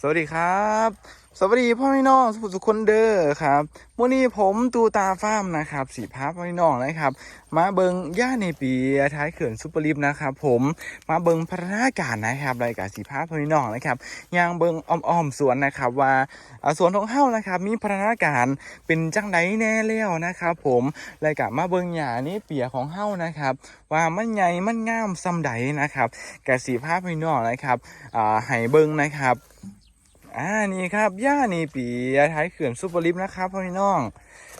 สวัสดีครับ สวัสดีพ่อพี่น้องสุขสุขคนเด้อครับวันนี้ผมตูตาฟ้ามนะครับสีพาพ่อพี่น้องนะครับ มาเบิงย่าในปีท้ายเขื่อนซุปเปอร์ลิฟนะครับผมมาเบิงพัฒนาการนะครับรายการสีพาพ่อพี่น้องนะครับยางเบิงอ้อมๆสวนนะครับว่าสวนของเฮานะครับ มีพัฒนาการเป็นจังไดแน่แล้วนะครับ ผมรายการมาเบิงหญ้านี่เปียของเฮานะครับ ว่ามันใหญ่มันงามซำใดนะครับแกสีพาพ่อพี่น้องนะครับอ่าให้เบิงนะครับ อ่านี่ครับย่านี่ปีท้ายเขื่อนซุปเปอร์ลิฟต์นะครับพ่อพี่น้อง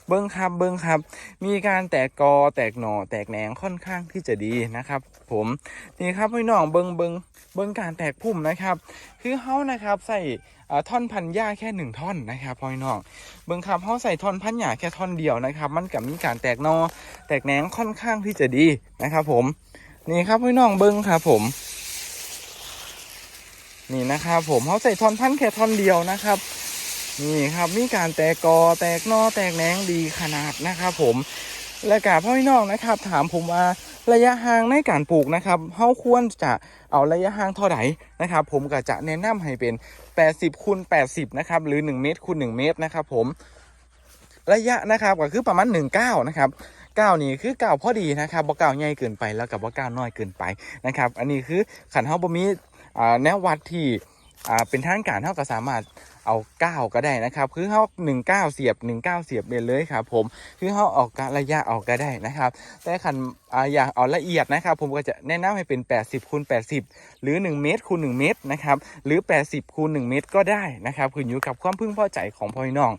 เบิ้งครับเบิ้งครับ มีการแตกกอแตกหน่อแตกแหนงค่อนข้างที่จะดีนะครับ ผมนี่ครับพี่น้องเบิ้งเบิ้งเบิ้งการแตกพุ่มนะครับ คือเฮานะครับใส่ท่อนพันหญ้าแค่หนึ่งท่อนนะครับพ่อพี่น้องเบิ้งครับเฮาใส่ท่อนพันหญ้าแค่ท่อนเดียวนะครับ มันกับมีการแตกหน่อแตกแหนงค่อนข้างที่จะดีนะครับ ผมนี่ครับพี่น้องเบิ้งครับผม นี่นะครับผมเขาใส่ท่อนพันแค่ท่อนเดียวนะครับ นี่ครับมีการแตกกอแตกนอแตกแหนงดีขนาดนะครับผมและกาพ่อพี่น้องนะครับ ถามผมว่าระยะห่างในการปลูกนะครับเขาควรจะเอาระยะห่างเท่าไหร่นะครับ ผมก็จะแนะนำให้เป็น 80คูณ80นะครับหรือ 1 เมตรคูณ1เมตรนะครับ ผมระยะนะครับก็คือประมาณ1ก้านะครับก้าวนี่คือก้าวพอดีนะครับบ่ก้าวใหญ่เกินไปแล้วกับบ่ก้าวน้อยเกินไปนะครับ อันนี้คือขันเฮาบ่มี แนววัดที่เป็นทางการเท่าก็สามารถเอาเก้าก็ได้นะครับ คือเขาหนึ่งเก้าเสียบหนึ่งเก้าเสียบไปเลยครับผมคือเขาออกกะระยะออกก็ได้นะครับ แต่ขันอ่าอยากเอาละเอียดนะครับ ผมก็จะแนะนำให้เป็น 80คูณ80 หรือ 1 เมตรคูณ1เมตรนะครับ หรือ 80คูณ1เมตรก็ได้นะครับขึ้นอยู่กับความพึงพอใจของพ่อพี่น้อง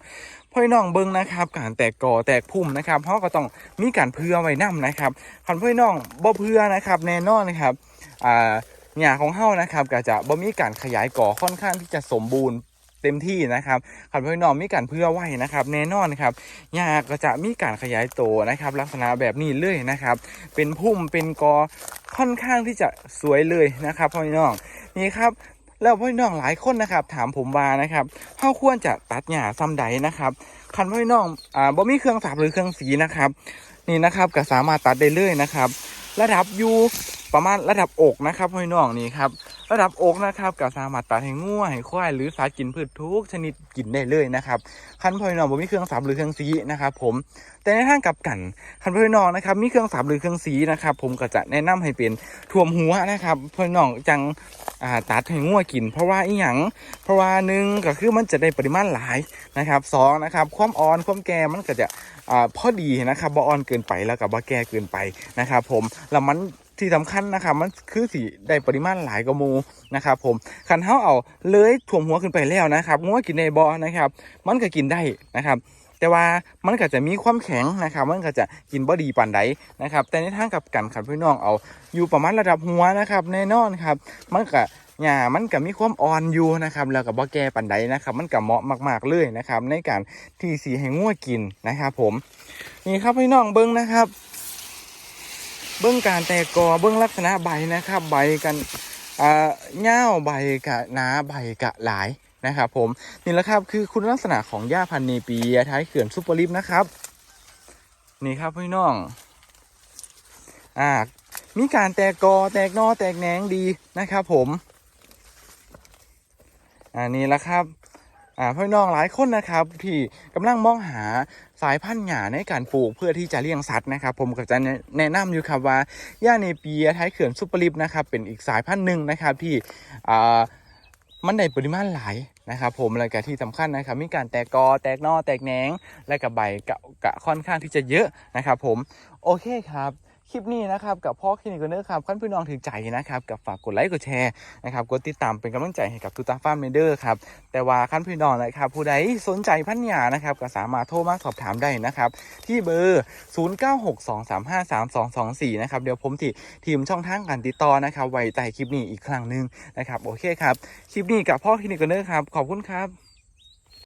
พ่อพี่น้องเบิ้งนะครับ การแตกก่อแตกพุ่มนะครับเขาก็ต้องมีการเพื่อไว้นํนะครับคันพ่อพี่น้องบ่เพื่อนะครับ แน่นอนนะครับอ่า หญ้าของเฮานะครับก็จะบ่มีการขยายก่อค่อนข้างที่จะสมบูรณ์เต็มที่นะครับขันพี่น้องมีการเพื่อไว้นะครับ แน่นอนครับหญ้าก็จะมีการขยายโตนะครับ ลักษณะแบบนี้เลยนะครับ เป็นพุ่มเป็นกอค่อนข้างที่จะสวยเลยนะครับพี่น้องนี่ครับแล้วพี่น้องหลายคนนะครับ ถามผมว่านะครับเฮาควรจะตัดหญ้าซ้ำใดนะครับคันพี่น้องอ่าบ่มีเครื่องสับหรือเครื่องสีนะครับ นี่นะครับก็สามารถตัดได้เลยนะครับ ระดับยู ประมาณระดับอกนะครับพี่น้องนี่ครับระดับอกนะครับก็สามารถตัดให้ง่วให้ควายหรือสัตว์กินพืชทุกชนิดกินได้เลยนะครับคันพี่น้องบ่มีเครื่องสับหรือเครื่องสีนะครับผมแต่ในทางกลับกันคันพี่น้องนะครับมีเครื่องสับหรือเครื่องสีนะครับผมก็จะแนะนำให้เป็นท่วมหัวนะครับพี่น้องจังอ่าตัดให้ง่วกิน เพราะว่าอีหยังเพราะว่าหนึ่งก็คือมันจะได้ปริมาณหลายนะครับสองนะครับความอ่อนความแก่มันก็จะอ่าพอดีนะครับบ่อ่อนเกินไปแล้วกับบ่แก่เกินไปนะครับผมแล้วมัน ที่สำคัญนะครับมันคือสีได้ปริมาณหลายกว่าหมูนะครับผมคันเท้าเอาเลยถ่วมหัวขึ้นไปแล้วนะครับงัวกินในบ่อนะครับ มันก็กินได้นะครับแต่ว่ามันก็จะมีความแข็งนะครับ มันก็จะกินบ่ดีปานใดนะครับ แต่ในทางกับกันขันพี่น้องเอาอยู่ประมาณระดับหัวนะครับ แน่นอนครับ มันก็หญ้ามันก็มีความอ่อนอยู่นะครับ แล้วก็บ่แก่ปานใดนะครับ มันก็เหมาะมากๆเลยนะครับ ในการที่สีให้งัวกินนะครับ ผมนี่ครับพี่น้องเบิ้งนะครับ เบิ้องการแตกกอเบิ้องลักษณะใบนะครับ ใบกันอ่าเง่าใบกะนาใบกะหลายนะครับ ผมนี่แหละครับคือคุณลักษณะของหญ้าพันธุ์เนปียท้ายเขื่อนซุปเปอร์ลิฟนะครับ นี่ครับพี่น้องอ่ามีการแตกกอแตกนอแตกแหนงดีนะครับ ผมอ่านี่แหละครับ อ่าพี่น้องหลายคนนะครับที่กำลังมองหาสายพันธุ์หญ้าในการปลูกเพื่อที่จะเลี้ยงสัตว์นะครับ ผมก็จะแนะนำอยู่ครับว่าหญ้าเนเปียท้ายเขื่อนซุปเปอร์ลิฟนะครับเป็นอีกสายพันธุ์หนึ่งนะครับที่มันได้ปริมาณหลายนะครับผมและก็ที่สำคัญนะครับมีการแตกกอแตกนอแตกแหนงและกับใบกะค่อนข้างที่จะเยอะนะครับผมโอเคครับ คลิปนี้นะครับกับพ่อคลินิกเนอร์ครับขั้นพี่น้องถึงใจนะครับกับฝากกดไลค์กดแชร์นะครับกดติดตามเป็นกำลังใจให้กับตูตาฟาร์มเมเดอร์ครับแต่ว่าขั้นพี่น้องนะครับผู้ใดสนใจพันยานะครับก็สามารถโทรมาสอบถามได้นะครับที่เบอร์ 0962353224 นะครับเดี๋ยวผมที่ทีมช่องทางการติดต่อนะครับไว้ใต้คลิปนี้อีกครั้งหนึ่งนะครับโอเคครับคลิปนี้กับพ่อคลินิกเนอร์ครับขอบคุณครับ